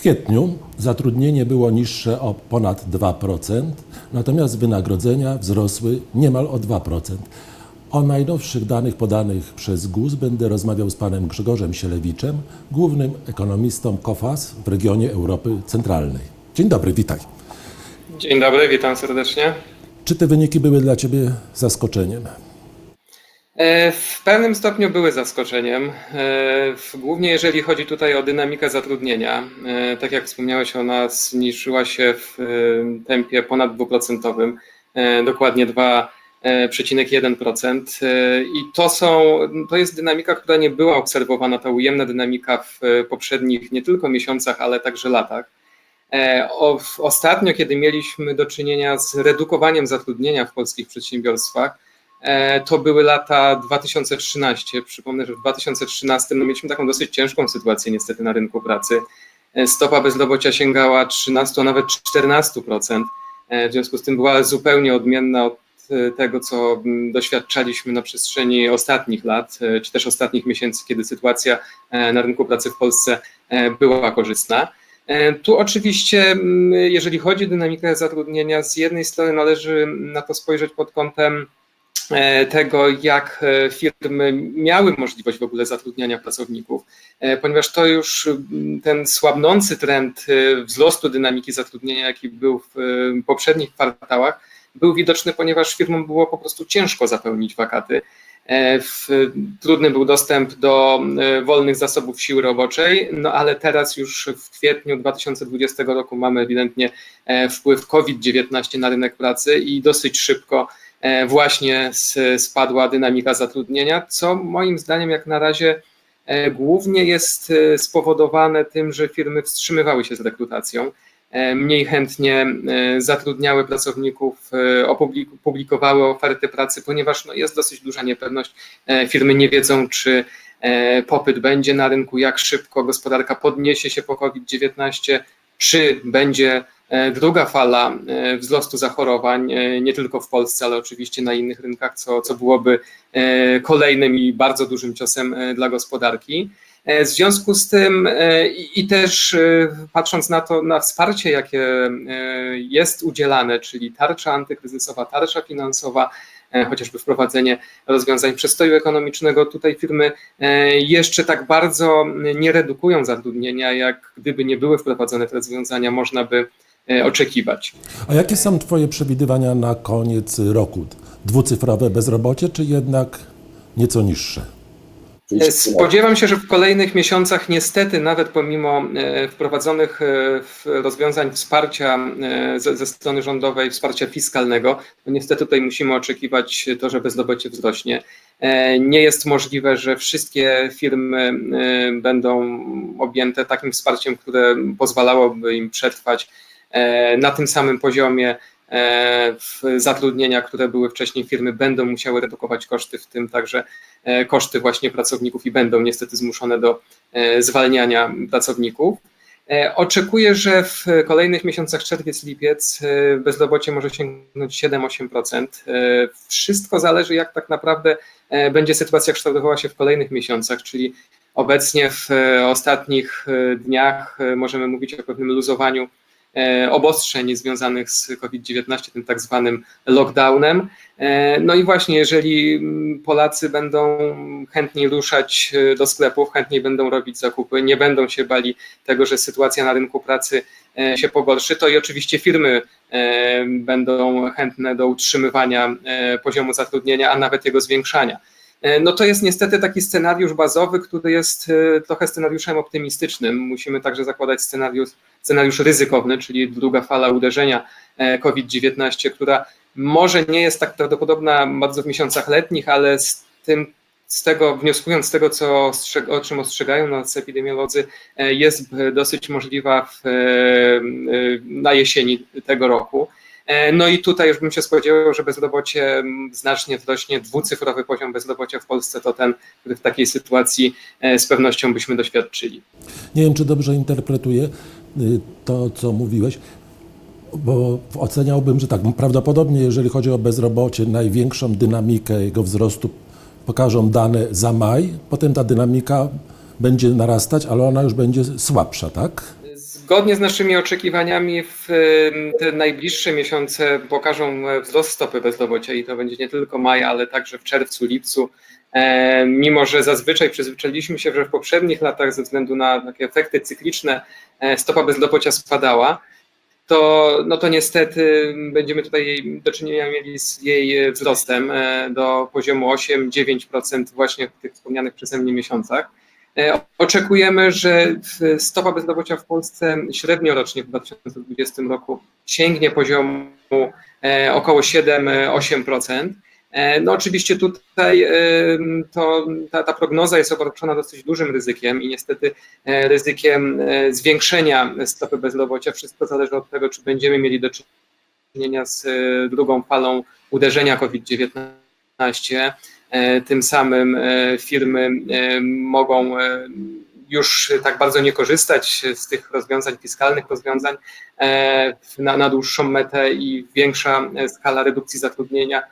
W kwietniu zatrudnienie było niższe o ponad 2%, natomiast wynagrodzenia wzrosły niemal o 2%. O najnowszych danych podanych przez GUS będę rozmawiał z panem Grzegorzem Sielewiczem, głównym ekonomistą KOFAS w regionie Europy Centralnej. Dzień dobry, witaj. Dzień dobry, witam serdecznie. Czy te wyniki były dla ciebie zaskoczeniem? E, W pewnym stopniu były zaskoczeniem, e, głównie jeżeli chodzi tutaj o dynamikę zatrudnienia. E, Tak jak wspomniałeś, ona zmniejszyła się w tempie ponad dwuprocentowym, dokładnie 2,1%. E, I to, są, to jest dynamika, która nie była obserwowana, ta ujemna dynamika w poprzednich nie tylko miesiącach, ale także latach. Ostatnio, kiedy mieliśmy do czynienia z redukowaniem zatrudnienia w polskich przedsiębiorstwach, to były lata 2013. Przypomnę, że w 2013 no, mieliśmy taką dosyć ciężką sytuację niestety na rynku pracy. E, Stopa bezrobocia sięgała 13, a nawet 14%. E, W związku z tym była zupełnie odmienna od e, tego, co doświadczaliśmy na przestrzeni ostatnich lat, e, czy też ostatnich miesięcy, kiedy sytuacja e, na rynku pracy w Polsce e, była korzystna. E, Tu oczywiście, jeżeli chodzi o dynamikę zatrudnienia, z jednej strony należy na to spojrzeć pod kątem e, tego, jak e, firmy miały możliwość w ogóle zatrudniania pracowników, e, ponieważ to już ten słabnący trend e, wzrostu dynamiki zatrudnienia, jaki był w e, poprzednich kwartałach, był widoczny, ponieważ firmom było po prostu ciężko zapełnić wakaty. E, trudny był dostęp do e, wolnych zasobów siły roboczej, no ale teraz już w kwietniu 2020 roku mamy ewidentnie e, wpływ COVID-19 na rynek pracy i dosyć szybko e, właśnie s- spadła dynamika zatrudnienia, co moim zdaniem jak na razie e, głównie jest e, spowodowane tym, że firmy wstrzymywały się z rekrutacją e, mniej chętnie e, zatrudniały pracowników, e, opublik- publikowały oferty pracy, ponieważ no, jest dosyć duża niepewność. E, Firmy nie wiedzą, czy e, popyt będzie na rynku, jak szybko gospodarka podniesie się po COVID-19, czy będzie e, druga fala e, wzrostu zachorowań, e, nie tylko w Polsce, ale oczywiście na innych rynkach, co, co byłoby kolejnym i bardzo dużym ciosem dla gospodarki. W związku z tym i też patrząc na to, na wsparcie, jakie jest udzielane, czyli tarcza antykryzysowa, tarcza finansowa, chociażby wprowadzenie rozwiązań przestoju ekonomicznego, tutaj firmy e, jeszcze tak bardzo nie redukują zatrudnienia, jak gdyby nie były wprowadzone te rozwiązania, można by e, oczekiwać. A jakie są twoje przewidywania na koniec roku? Dwucyfrowe bezrobocie, czy jednak nieco niższe? Spodziewam się, że w kolejnych miesiącach niestety nawet pomimo e, wprowadzonych e, rozwiązań wsparcia e, ze, ze strony rządowej, wsparcia fiskalnego, niestety tutaj musimy oczekiwać to, że bezrobocie wzrośnie. Nie jest możliwe, że wszystkie firmy będą objęte takim wsparciem, które pozwalałoby im przetrwać na tym samym poziomie zatrudnienia, które były wcześniej firmy, będą musiały redukować koszty, w tym także e, koszty właśnie pracowników i będą niestety zmuszone do e, zwalniania pracowników. E, Oczekuję, że w kolejnych miesiącach czerwiec, lipiec e, bezrobocie może sięgnąć 7-8%. E, Wszystko zależy, jak tak naprawdę e, będzie sytuacja kształtowała się w kolejnych miesiącach, czyli obecnie w e, ostatnich e, dniach e, możemy mówić o pewnym luzowaniu e, obostrzeń związanych z COVID-19, tym tak zwanym lockdownem. E, No i właśnie, jeżeli mm, Polacy będą chętniej ruszać e, do sklepów, chętniej będą robić zakupy, nie będą się bali tego, że sytuacja na rynku pracy e, się pogorszy, to i oczywiście firmy e, będą chętne do utrzymywania e, poziomu zatrudnienia, a nawet jego zwiększania. E, No to jest niestety taki scenariusz bazowy, który jest e, trochę scenariuszem optymistycznym. Musimy także zakładać scenariusz, scenariusz ryzykowny, czyli druga fala uderzenia e, COVID-19, która może nie jest tak prawdopodobna bardzo w miesiącach letnich, ale z tym, z tego, wnioskując z tego, co o czym ostrzegają nas epidemiolodzy, e, jest dosyć możliwa w, e, na jesieni tego roku. E, No i tutaj już bym się spodziewał, że bezrobocie mm, znacznie wzrośnie. Dwucyfrowy poziom bezrobocia w Polsce to ten, który w takiej sytuacji e, z pewnością byśmy doświadczyli. Nie wiem, czy dobrze interpretuję y, to, co mówiłeś, bo oceniałbym, że tak, prawdopodobnie jeżeli chodzi o bezrobocie, największą dynamikę jego wzrostu pokażą dane za maj, potem ta dynamika będzie narastać, ale ona już będzie słabsza, tak? Zgodnie z naszymi oczekiwaniami w te najbliższe miesiące pokażą e, wzrost stopy bezrobocia i to będzie nie tylko maj, ale także w czerwcu, lipcu. E, Mimo, że zazwyczaj przyzwyczailiśmy się, że w poprzednich latach ze względu na takie efekty cykliczne e, stopa bezrobocia spadała, to, no to niestety będziemy tutaj do czynienia mieli z jej wzrostem do poziomu 8-9% właśnie w tych wspomnianych przeze mnie miesiącach. E, Oczekujemy, że stopa bezrobocia w Polsce średniorocznie w 2020 roku sięgnie poziomu e, około 7-8%. E, No oczywiście tutaj to, ta, ta prognoza jest obarczona dosyć dużym ryzykiem i niestety ryzykiem zwiększenia stopy bezrobocia. Wszystko zależy od tego, czy będziemy mieli do czynienia z drugą falą uderzenia COVID-19. E, Tym samym e, firmy e, mogą już tak bardzo nie korzystać z tych rozwiązań fiskalnych, rozwiązań na, na dłuższą metę i większa skala redukcji zatrudnienia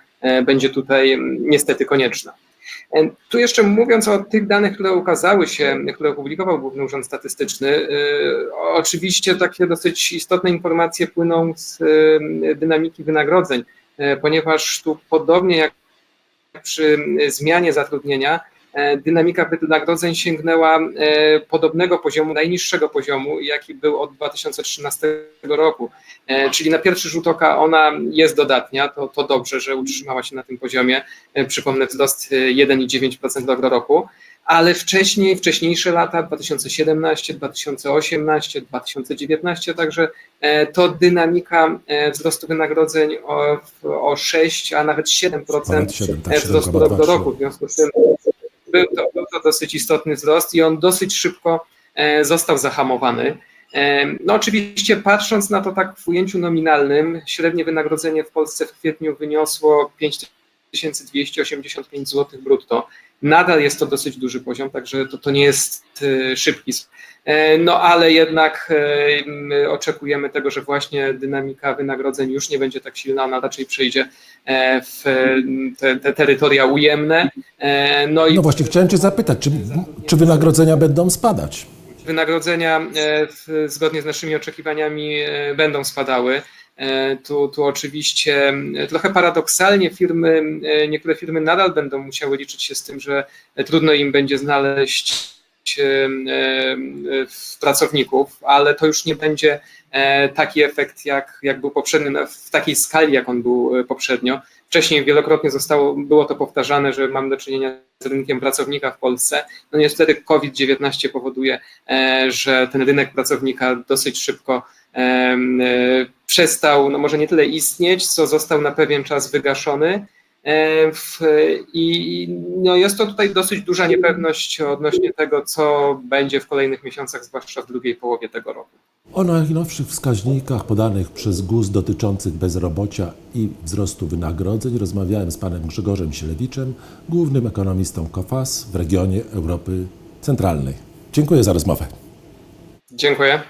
będzie tutaj niestety konieczna. Tu jeszcze mówiąc o tych danych, które ukazały się, które opublikował Główny Urząd Statystyczny, oczywiście takie dosyć istotne informacje płyną z dynamiki wynagrodzeń, ponieważ tu podobnie jak przy zmianie zatrudnienia, e, dynamika wynagrodzeń sięgnęła e, podobnego poziomu, najniższego poziomu, jaki był od 2013 roku. E, Czyli na pierwszy rzut oka ona jest dodatnia, to, to dobrze, że utrzymała się na tym poziomie. E, Przypomnę, wzrost e, 1,9% rok do roku, ale wcześniej, wcześniejsze lata 2017, 2018, 2019, także e, to dynamika e, wzrostu wynagrodzeń o, o 6, a nawet 7% Ponad 7, tak, e, wzrostu rok do 7,2. roku. W związku z tym był to, był to dosyć istotny wzrost i on dosyć szybko został zahamowany. No oczywiście patrząc na to tak w ujęciu nominalnym, średnie wynagrodzenie w Polsce w kwietniu wyniosło 5285 zł brutto. Nadal jest to dosyć duży poziom, także to, to nie jest e, szybki. E, No ale jednak e, oczekujemy tego, że właśnie dynamika wynagrodzeń już nie będzie tak silna, ona raczej przejdzie w te, te terytoria ujemne. No i No właśnie, chciałem Cię zapytać, czy, czy wynagrodzenia będą spadać? wynagrodzenia zgodnie z naszymi oczekiwaniami będą spadały. Tu, tu oczywiście trochę paradoksalnie firmy, niektóre firmy nadal będą musiały liczyć się z tym, że trudno im będzie znaleźć e, e, pracowników, ale to już nie będzie e, taki efekt, jak, jak był poprzednio, w takiej skali, jak on był poprzednio. Wcześniej wielokrotnie zostało, było to powtarzane, że mamy do czynienia z rynkiem pracownika w Polsce. No niestety COVID-19 powoduje, e, że ten rynek pracownika dosyć szybko em, e, przestał, no może nie tyle istnieć, co został na pewien czas wygaszony. E, w- I no jest to tutaj dosyć duża niepewność odnośnie tego, co będzie w kolejnych miesiącach, zwłaszcza w drugiej połowie tego roku. O najnowszych wskaźnikach podanych przez GUS dotyczących bezrobocia i wzrostu wynagrodzeń rozmawiałem z panem Grzegorzem Sielewiczem, głównym ekonomistą KOFAS w regionie Europy Centralnej. Dziękuję za rozmowę. Dziękuję.